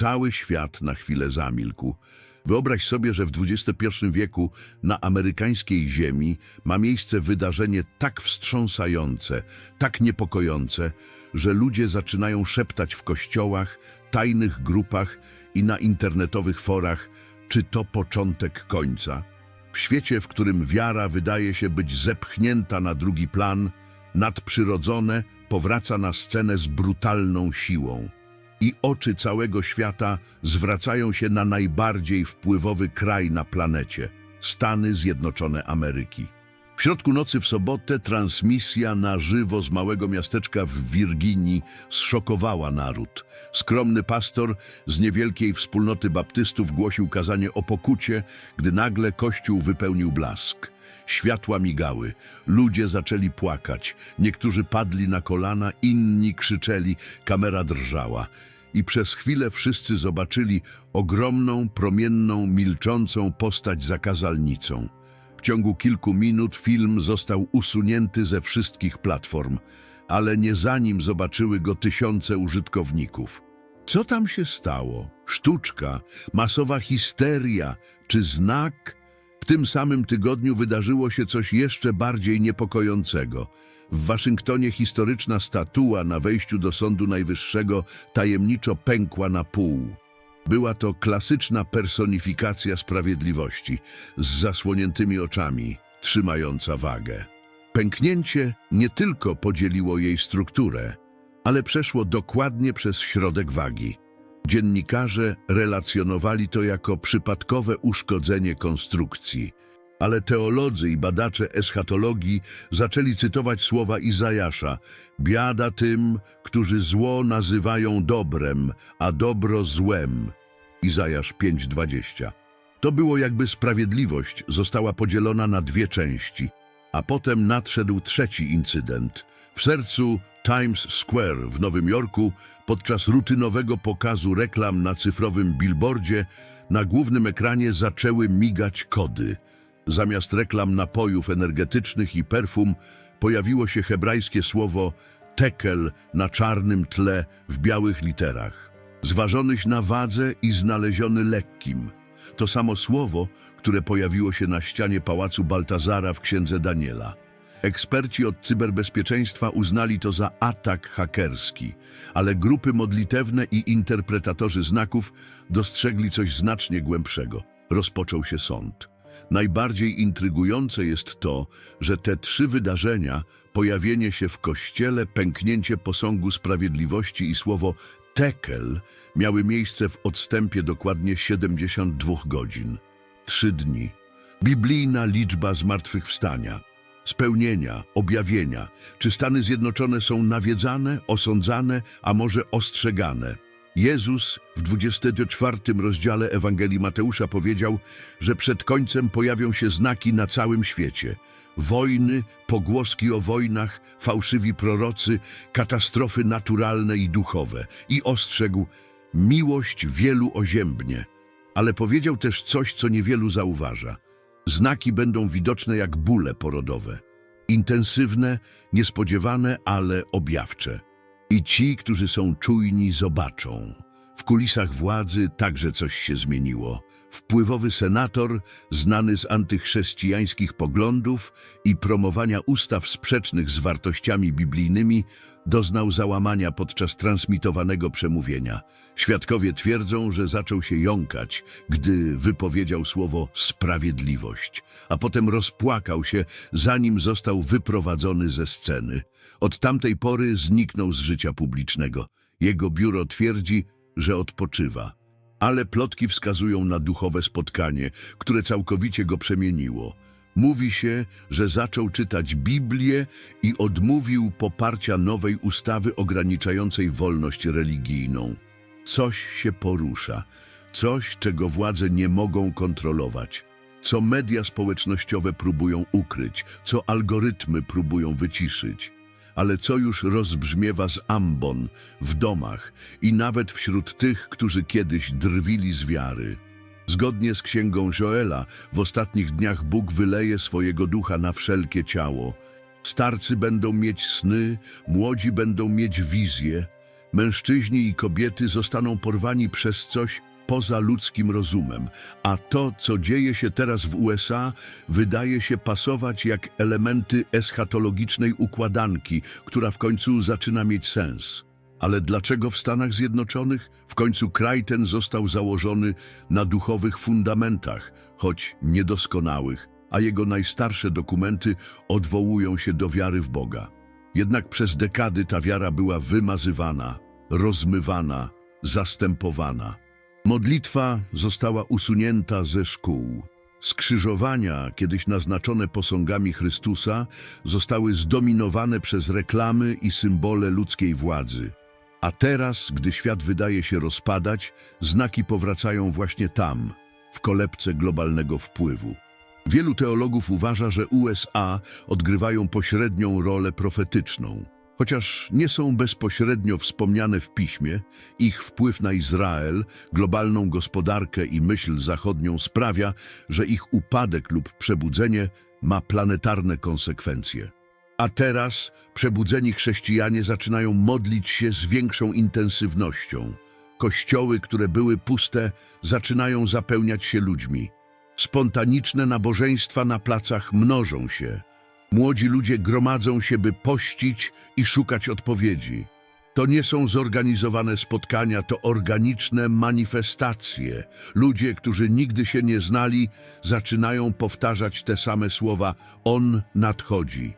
cały świat na chwilę zamilkł. Wyobraź sobie, że w XXI wieku na amerykańskiej ziemi ma miejsce wydarzenie tak wstrząsające, tak niepokojące, że ludzie zaczynają szeptać w kościołach, tajnych grupach i na internetowych forach, czy to początek końca. W świecie, w którym wiara wydaje się być zepchnięta na drugi plan, nadprzyrodzone powraca na scenę z brutalną siłą. I oczy całego świata zwracają się na najbardziej wpływowy kraj na planecie Stany Zjednoczone Ameryki. W środku nocy w sobotę transmisja na żywo z małego miasteczka w Wirginii zszokowała naród. Skromny pastor z niewielkiej wspólnoty baptystów głosił kazanie o pokucie, gdy nagle kościół wypełnił blask. Światła migały, ludzie zaczęli płakać, niektórzy padli na kolana, inni krzyczeli, kamera drżała. I przez chwilę wszyscy zobaczyli ogromną, promienną, milczącą postać za kazalnicą. W ciągu kilku minut film został usunięty ze wszystkich platform, ale nie zanim zobaczyły go tysiące użytkowników. Co tam się stało? Sztuczka, masowa histeria czy znak? W tym samym tygodniu wydarzyło się coś jeszcze bardziej niepokojącego. W Waszyngtonie historyczna statua na wejściu do Sądu Najwyższego tajemniczo pękła na pół. Była to klasyczna personifikacja sprawiedliwości, z zasłoniętymi oczami, trzymająca wagę. Pęknięcie nie tylko podzieliło jej strukturę, ale przeszło dokładnie przez środek wagi. Dziennikarze relacjonowali to jako przypadkowe uszkodzenie konstrukcji, ale teolodzy i badacze eschatologii zaczęli cytować słowa Izajasza Biada tym, którzy zło nazywają dobrem, a dobro złem. Izajasz 5:20. To było jakby sprawiedliwość została podzielona na dwie części, a potem nadszedł trzeci incydent. W sercu Times Square w Nowym Jorku podczas rutynowego pokazu reklam na cyfrowym billboardzie na głównym ekranie zaczęły migać kody. Zamiast reklam napojów energetycznych i perfum pojawiło się hebrajskie słowo tekel na czarnym tle w białych literach. Zważonyś na wadze i znaleziony lekkim. To samo słowo, które pojawiło się na ścianie pałacu Baltazara w księdze Daniela. Eksperci od cyberbezpieczeństwa uznali to za atak hakerski, ale grupy modlitewne i interpretatorzy znaków dostrzegli coś znacznie głębszego. Rozpoczął się sąd. Najbardziej intrygujące jest to, że te trzy wydarzenia, pojawienie się w kościele, pęknięcie posągu sprawiedliwości i słowo tekel, miały miejsce w odstępie dokładnie 72 godzin. Trzy dni. Biblijna liczba zmartwychwstania, spełnienia, objawienia. Czy Stany Zjednoczone są nawiedzane, osądzane, a może ostrzegane? Jezus w 24 rozdziale Ewangelii Mateusza powiedział, że przed końcem pojawią się znaki na całym świecie. Wojny, pogłoski o wojnach, fałszywi prorocy, katastrofy naturalne i duchowe. I ostrzegł, miłość wielu oziębnie. Ale powiedział też coś, co niewielu zauważa. Znaki będą widoczne jak bóle porodowe. Intensywne, niespodziewane, ale objawcze. I ci, którzy są czujni, zobaczą. W kulisach władzy także coś się zmieniło. Wpływowy senator, znany z antychrześcijańskich poglądów i promowania ustaw sprzecznych z wartościami biblijnymi, doznał załamania podczas transmitowanego przemówienia. Świadkowie twierdzą, że zaczął się jąkać, gdy wypowiedział słowo sprawiedliwość, a potem rozpłakał się, zanim został wyprowadzony ze sceny. Od tamtej pory zniknął z życia publicznego. Jego biuro twierdzi, że odpoczywa. Ale plotki wskazują na duchowe spotkanie, które całkowicie go przemieniło. Mówi się, że zaczął czytać Biblię i odmówił poparcia nowej ustawy ograniczającej wolność religijną. Coś się porusza, coś, czego władze nie mogą kontrolować, co media społecznościowe próbują ukryć, co algorytmy próbują wyciszyć ale co już rozbrzmiewa z ambon, w domach i nawet wśród tych, którzy kiedyś drwili z wiary. Zgodnie z księgą Joela, w ostatnich dniach Bóg wyleje swojego ducha na wszelkie ciało. Starcy będą mieć sny, młodzi będą mieć wizje, Mężczyźni i kobiety zostaną porwani przez coś poza ludzkim rozumem, a to, co dzieje się teraz w USA, wydaje się pasować jak elementy eschatologicznej układanki, która w końcu zaczyna mieć sens. Ale dlaczego w Stanach Zjednoczonych w końcu kraj ten został założony na duchowych fundamentach, choć niedoskonałych, a jego najstarsze dokumenty odwołują się do wiary w Boga? Jednak przez dekady ta wiara była wymazywana, rozmywana, zastępowana. Modlitwa została usunięta ze szkół. Skrzyżowania, kiedyś naznaczone posągami Chrystusa, zostały zdominowane przez reklamy i symbole ludzkiej władzy. A teraz, gdy świat wydaje się rozpadać, znaki powracają właśnie tam, w kolebce globalnego wpływu. Wielu teologów uważa, że USA odgrywają pośrednią rolę profetyczną. Chociaż nie są bezpośrednio wspomniane w piśmie, ich wpływ na Izrael, globalną gospodarkę i myśl zachodnią sprawia, że ich upadek lub przebudzenie ma planetarne konsekwencje. A teraz przebudzeni chrześcijanie zaczynają modlić się z większą intensywnością. Kościoły, które były puste, zaczynają zapełniać się ludźmi. Spontaniczne nabożeństwa na placach mnożą się. Młodzi ludzie gromadzą się, by pościć i szukać odpowiedzi. To nie są zorganizowane spotkania, to organiczne manifestacje. Ludzie, którzy nigdy się nie znali, zaczynają powtarzać te same słowa: On nadchodzi.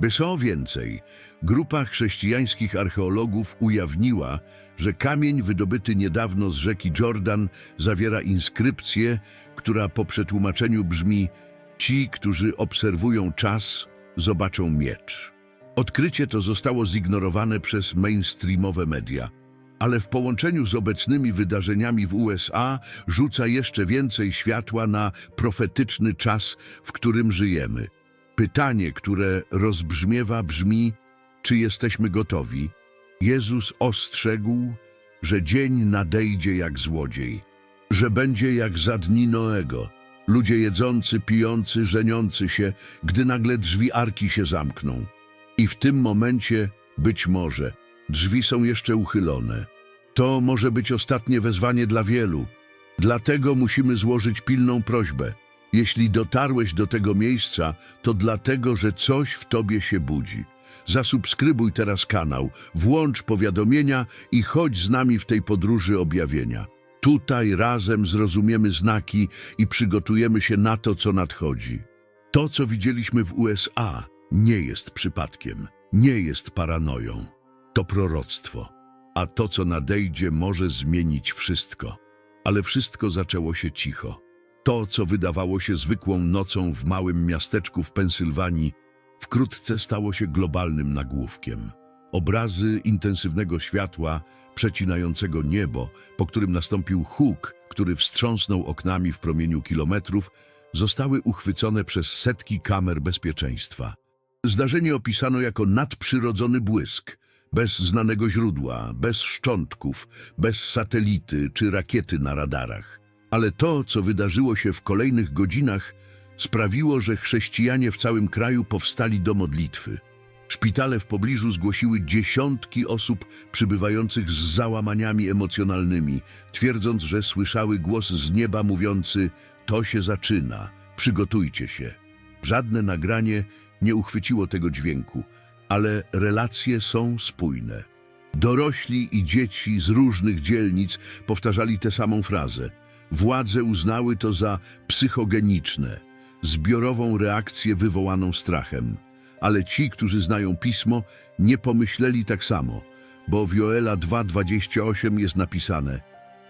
By co więcej, grupa chrześcijańskich archeologów ujawniła, że kamień wydobyty niedawno z rzeki Jordan zawiera inskrypcję, która po przetłumaczeniu brzmi Ci, którzy obserwują czas, zobaczą miecz. Odkrycie to zostało zignorowane przez mainstreamowe media, ale w połączeniu z obecnymi wydarzeniami w USA rzuca jeszcze więcej światła na profetyczny czas, w którym żyjemy. Pytanie, które rozbrzmiewa, brzmi: czy jesteśmy gotowi? Jezus ostrzegł, że dzień nadejdzie jak złodziej, że będzie jak za dni Noego. Ludzie jedzący, pijący, żeniący się, gdy nagle drzwi arki się zamkną. I w tym momencie, być może, drzwi są jeszcze uchylone. To może być ostatnie wezwanie dla wielu. Dlatego musimy złożyć pilną prośbę. Jeśli dotarłeś do tego miejsca, to dlatego, że coś w tobie się budzi. Zasubskrybuj teraz kanał, włącz powiadomienia i chodź z nami w tej podróży objawienia. Tutaj razem zrozumiemy znaki i przygotujemy się na to, co nadchodzi. To, co widzieliśmy w USA, nie jest przypadkiem, nie jest paranoją. To proroctwo. A to, co nadejdzie, może zmienić wszystko. Ale wszystko zaczęło się cicho. To, co wydawało się zwykłą nocą w małym miasteczku w Pensylwanii, wkrótce stało się globalnym nagłówkiem. Obrazy intensywnego światła, przecinającego niebo, po którym nastąpił huk, który wstrząsnął oknami w promieniu kilometrów, zostały uchwycone przez setki kamer bezpieczeństwa. Zdarzenie opisano jako nadprzyrodzony błysk, bez znanego źródła, bez szczątków, bez satelity czy rakiety na radarach. Ale to, co wydarzyło się w kolejnych godzinach, sprawiło, że chrześcijanie w całym kraju powstali do modlitwy. Szpitale w pobliżu zgłosiły dziesiątki osób przybywających z załamaniami emocjonalnymi, twierdząc, że słyszały głos z nieba mówiący: To się zaczyna, przygotujcie się. Żadne nagranie nie uchwyciło tego dźwięku, ale relacje są spójne. Dorośli i dzieci z różnych dzielnic powtarzali tę samą frazę. Władze uznały to za psychogeniczne, zbiorową reakcję wywołaną strachem. Ale ci, którzy znają pismo, nie pomyśleli tak samo, bo w Joela 2,28 jest napisane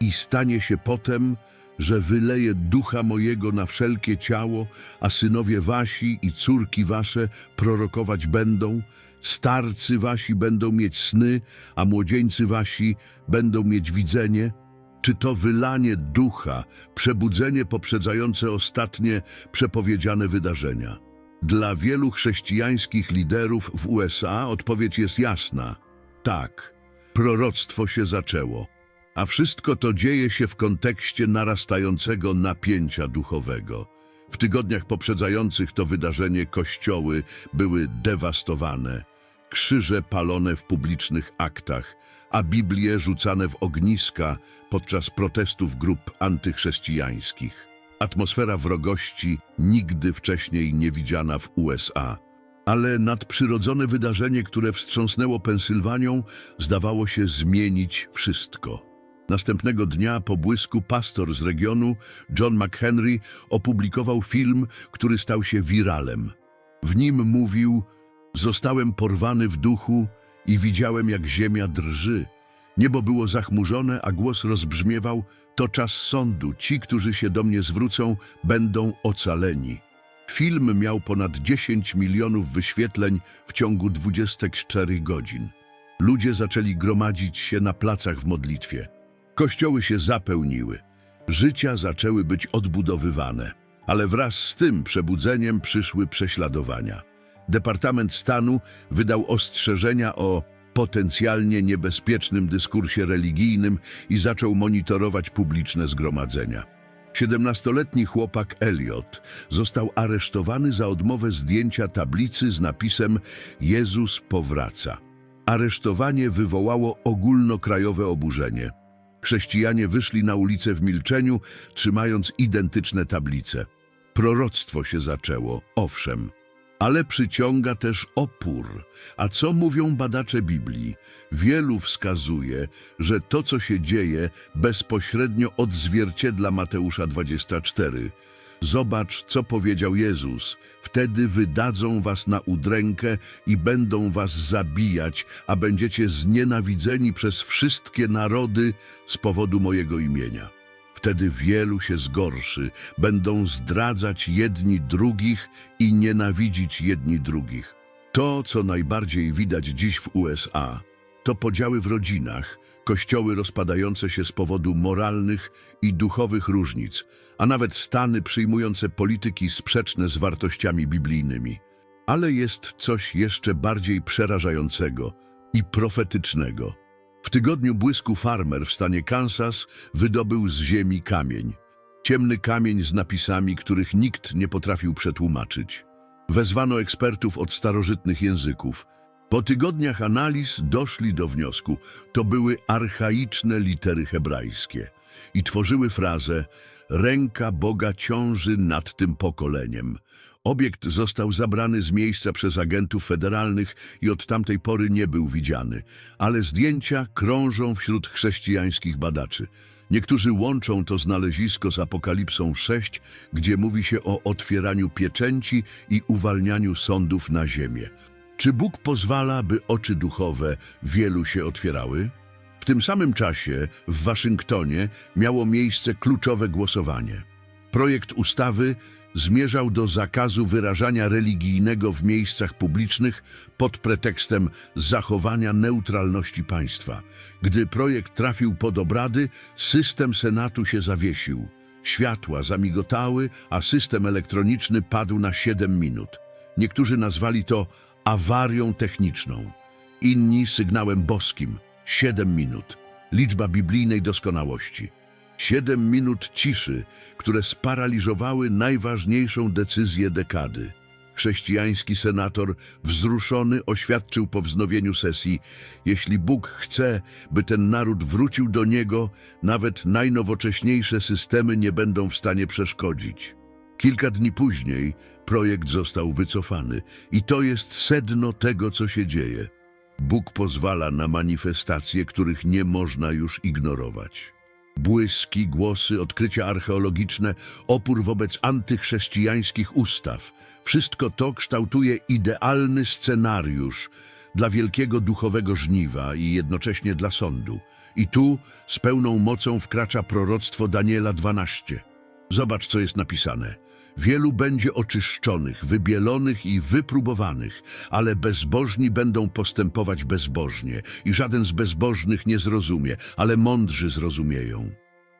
I stanie się potem, że wyleje ducha mojego na wszelkie ciało, a synowie wasi i córki wasze prorokować będą, starcy wasi będą mieć sny, a młodzieńcy wasi będą mieć widzenie. Czy to wylanie ducha, przebudzenie poprzedzające ostatnie przepowiedziane wydarzenia? Dla wielu chrześcijańskich liderów w USA odpowiedź jest jasna. Tak, proroctwo się zaczęło. A wszystko to dzieje się w kontekście narastającego napięcia duchowego. W tygodniach poprzedzających to wydarzenie kościoły były dewastowane, krzyże palone w publicznych aktach, a Biblie rzucane w ogniska podczas protestów grup antychrześcijańskich. Atmosfera wrogości nigdy wcześniej nie widziana w USA. Ale nadprzyrodzone wydarzenie, które wstrząsnęło Pensylwanią, zdawało się zmienić wszystko. Następnego dnia po błysku pastor z regionu, John McHenry, opublikował film, który stał się wiralem. W nim mówił: Zostałem porwany w duchu i widziałem, jak ziemia drży. Niebo było zachmurzone, a głos rozbrzmiewał: To czas sądu. Ci, którzy się do mnie zwrócą, będą ocaleni. Film miał ponad 10 milionów wyświetleń w ciągu 24 godzin. Ludzie zaczęli gromadzić się na placach w modlitwie. Kościoły się zapełniły. Życia zaczęły być odbudowywane. Ale wraz z tym przebudzeniem przyszły prześladowania. Departament Stanu wydał ostrzeżenia o potencjalnie niebezpiecznym dyskursie religijnym i zaczął monitorować publiczne zgromadzenia. 17-letni chłopak Elliot został aresztowany za odmowę zdjęcia tablicy z napisem Jezus powraca. Aresztowanie wywołało ogólnokrajowe oburzenie. Chrześcijanie wyszli na ulicę w milczeniu, trzymając identyczne tablice. Proroctwo się zaczęło, owszem, ale przyciąga też opór. A co mówią badacze Biblii? Wielu wskazuje, że to, co się dzieje, bezpośrednio odzwierciedla Mateusza 24. Zobacz, co powiedział Jezus. Wtedy wydadzą was na udrękę i będą was zabijać, a będziecie znienawidzeni przez wszystkie narody z powodu mojego imienia. Wtedy wielu się zgorszy, będą zdradzać jedni drugich i nienawidzić jedni drugich. To, co najbardziej widać dziś w USA, to podziały w rodzinach, kościoły rozpadające się z powodu moralnych i duchowych różnic, a nawet stany przyjmujące polityki sprzeczne z wartościami biblijnymi. Ale jest coś jeszcze bardziej przerażającego i profetycznego. W tygodniu błysku farmer w stanie Kansas wydobył z ziemi kamień. Ciemny kamień z napisami, których nikt nie potrafił przetłumaczyć. Wezwano ekspertów od starożytnych języków. Po tygodniach analiz doszli do wniosku, to były archaiczne litery hebrajskie i tworzyły frazę Ręka Boga ciąży nad tym pokoleniem. Obiekt został zabrany z miejsca przez agentów federalnych i od tamtej pory nie był widziany, ale zdjęcia krążą wśród chrześcijańskich badaczy. Niektórzy łączą to znalezisko z Apokalipsą 6, gdzie mówi się o otwieraniu pieczęci i uwalnianiu sądów na ziemię. Czy Bóg pozwala, by oczy duchowe wielu się otwierały? W tym samym czasie w Waszyngtonie miało miejsce kluczowe głosowanie. Projekt ustawy zmierzał do zakazu wyrażania religijnego w miejscach publicznych pod pretekstem zachowania neutralności państwa. Gdy projekt trafił pod obrady, system Senatu się zawiesił. Światła zamigotały, a system elektroniczny padł na 7 minut. Niektórzy nazwali to awarią techniczną, inni sygnałem boskim 7 minut. Liczba biblijnej doskonałości. Siedem minut ciszy, które sparaliżowały najważniejszą decyzję dekady. Chrześcijański senator, wzruszony, oświadczył po wznowieniu sesji, jeśli Bóg chce, by ten naród wrócił do Niego, nawet najnowocześniejsze systemy nie będą w stanie przeszkodzić. Kilka dni później projekt został wycofany i to jest sedno tego, co się dzieje. Bóg pozwala na manifestacje, których nie można już ignorować. Błyski, głosy, odkrycia archeologiczne, opór wobec antychrześcijańskich ustaw. Wszystko to kształtuje idealny scenariusz dla wielkiego duchowego żniwa i jednocześnie dla sądu. I tu z pełną mocą wkracza proroctwo Daniela 12. Zobacz, co jest napisane. Wielu będzie oczyszczonych, wybielonych i wypróbowanych, ale bezbożni będą postępować bezbożnie i żaden z bezbożnych nie zrozumie, ale mądrzy zrozumieją.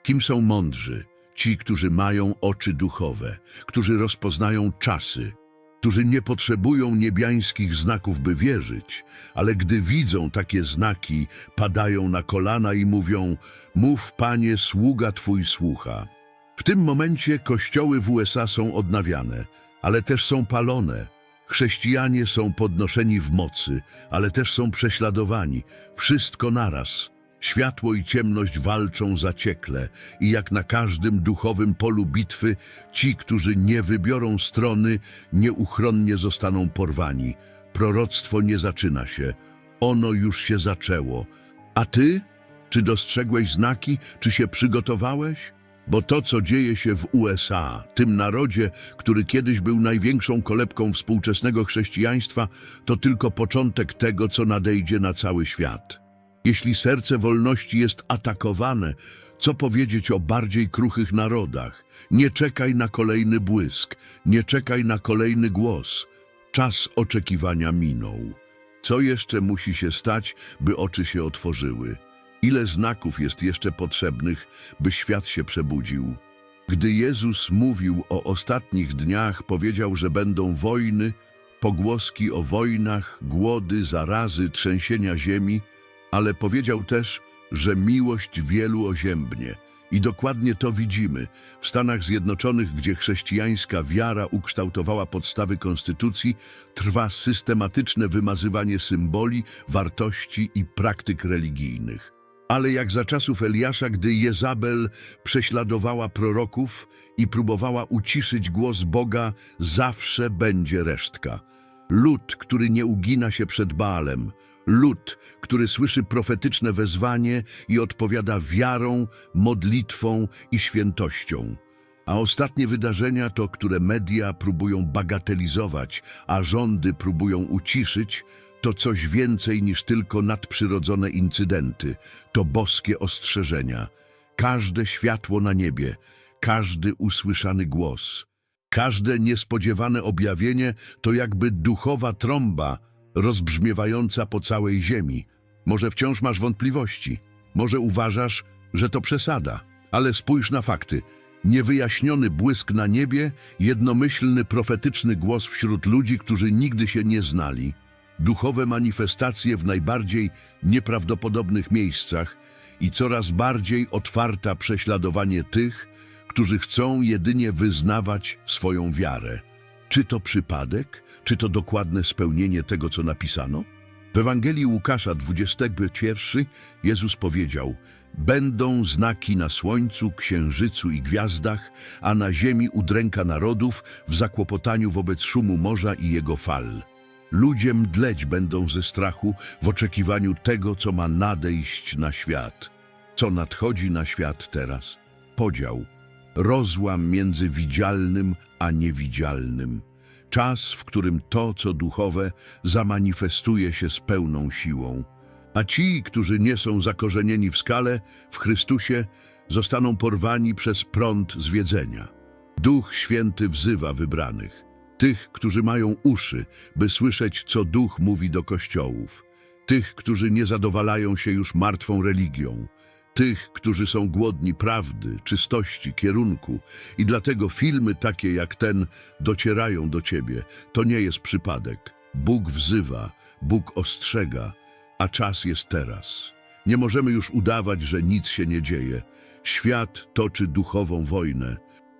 Kim są mądrzy? Ci, którzy mają oczy duchowe, którzy rozpoznają czasy, którzy nie potrzebują niebiańskich znaków, by wierzyć, ale gdy widzą takie znaki, padają na kolana i mówią: Mów, panie, sługa twój słucha. W tym momencie kościoły w USA są odnawiane, ale też są palone. Chrześcijanie są podnoszeni w mocy, ale też są prześladowani. Wszystko naraz. Światło i ciemność walczą zaciekle i jak na każdym duchowym polu bitwy, ci, którzy nie wybiorą strony, nieuchronnie zostaną porwani. Proroctwo nie zaczyna się. Ono już się zaczęło. A ty? Czy dostrzegłeś znaki? Czy się przygotowałeś? Bo to, co dzieje się w USA, tym narodzie, który kiedyś był największą kolebką współczesnego chrześcijaństwa, to tylko początek tego, co nadejdzie na cały świat. Jeśli serce wolności jest atakowane, co powiedzieć o bardziej kruchych narodach? Nie czekaj na kolejny błysk, nie czekaj na kolejny głos. Czas oczekiwania minął. Co jeszcze musi się stać, by oczy się otworzyły? Ile znaków jest jeszcze potrzebnych, by świat się przebudził? Gdy Jezus mówił o ostatnich dniach, powiedział, że będą wojny, pogłoski o wojnach, głody, zarazy, trzęsienia ziemi, ale powiedział też, że miłość wielu oziębnie. I dokładnie to widzimy w Stanach Zjednoczonych, gdzie chrześcijańska wiara ukształtowała podstawy konstytucji, trwa systematyczne wymazywanie symboli, wartości i praktyk religijnych. Ale jak za czasów Eliasza, gdy Jezabel prześladowała proroków i próbowała uciszyć głos Boga, zawsze będzie resztka. Lud, który nie ugina się przed Baalem, lud, który słyszy profetyczne wezwanie i odpowiada wiarą, modlitwą i świętością. A ostatnie wydarzenia to, które media próbują bagatelizować, a rządy próbują uciszyć, to coś więcej niż tylko nadprzyrodzone incydenty, to boskie ostrzeżenia. Każde światło na niebie, każdy usłyszany głos, każde niespodziewane objawienie to jakby duchowa trąba rozbrzmiewająca po całej ziemi. Może wciąż masz wątpliwości, może uważasz, że to przesada, ale spójrz na fakty. Niewyjaśniony błysk na niebie, jednomyślny profetyczny głos wśród ludzi, którzy nigdy się nie znali, duchowe manifestacje w najbardziej nieprawdopodobnych miejscach i coraz bardziej otwarta prześladowanie tych, którzy chcą jedynie wyznawać swoją wiarę. Czy to przypadek? Czy to dokładne spełnienie tego, co napisano? W Ewangelii Łukasza 21 Jezus powiedział Będą znaki na słońcu, księżycu i gwiazdach, a na ziemi udręka narodów w zakłopotaniu wobec szumu morza i jego fal. Ludzie mdleć będą ze strachu w oczekiwaniu tego, co ma nadejść na świat. Co nadchodzi na świat teraz? Podział, rozłam między widzialnym a niewidzialnym. Czas, w którym to, co duchowe, zamanifestuje się z pełną siłą. A ci, którzy nie są zakorzenieni w skale, w Chrystusie, zostaną porwani przez prąd zwiedzenia. Duch Święty wzywa wybranych, tych, którzy mają uszy, by słyszeć, co Duch mówi do kościołów, tych, którzy nie zadowalają się już martwą religią, tych, którzy są głodni prawdy, czystości, kierunku i dlatego filmy takie jak ten docierają do ciebie. To nie jest przypadek. Bóg wzywa, Bóg ostrzega, a czas jest teraz. Nie możemy już udawać, że nic się nie dzieje. Świat toczy duchową wojnę,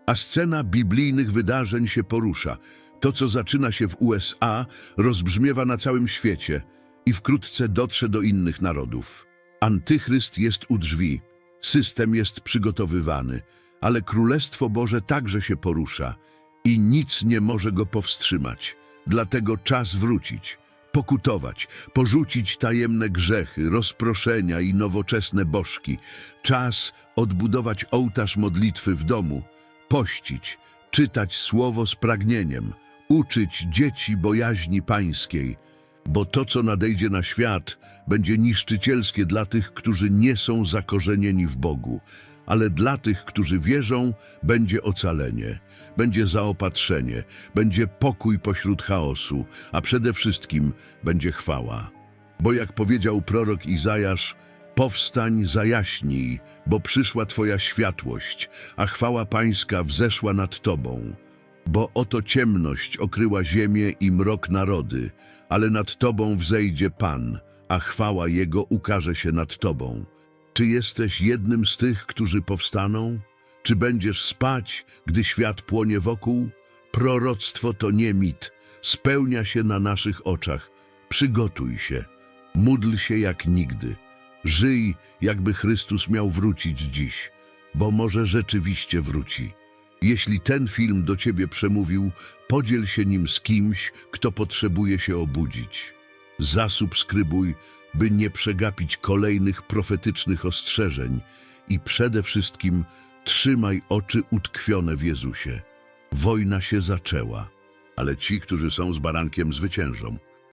a scena biblijnych wydarzeń się porusza. To, co zaczyna się w USA, rozbrzmiewa na całym świecie i wkrótce dotrze do innych narodów. Antychryst jest u drzwi, system jest przygotowywany, ale Królestwo Boże także się porusza i nic nie może go powstrzymać. Dlatego czas wrócić, pokutować, porzucić tajemne grzechy, rozproszenia i nowoczesne bożki. Czas odbudować ołtarz modlitwy w domu, pościć, czytać słowo z pragnieniem, uczyć dzieci bojaźni pańskiej, bo to, co nadejdzie na świat, będzie niszczycielskie dla tych, którzy nie są zakorzenieni w Bogu, ale dla tych, którzy wierzą, będzie ocalenie, będzie zaopatrzenie, będzie pokój pośród chaosu, a przede wszystkim będzie chwała. Bo jak powiedział prorok Izajasz, powstań, zajaśnij, bo przyszła Twoja światłość, a chwała Pańska wzeszła nad Tobą. Bo oto ciemność okryła ziemię i mrok narody, ale nad Tobą wzejdzie Pan, a chwała Jego ukaże się nad Tobą. Czy jesteś jednym z tych, którzy powstaną? Czy będziesz spać, gdy świat płonie wokół? Proroctwo to nie mit. spełnia się na naszych oczach. Przygotuj się, módl się jak nigdy. Żyj, jakby Chrystus miał wrócić dziś, bo może rzeczywiście wróci. Jeśli ten film do ciebie przemówił, podziel się nim z kimś, kto potrzebuje się obudzić. Zasubskrybuj, by nie przegapić kolejnych profetycznych ostrzeżeń i przede wszystkim trzymaj oczy utkwione w Jezusie. Wojna się zaczęła, ale ci, którzy są z barankiem, zwyciężą.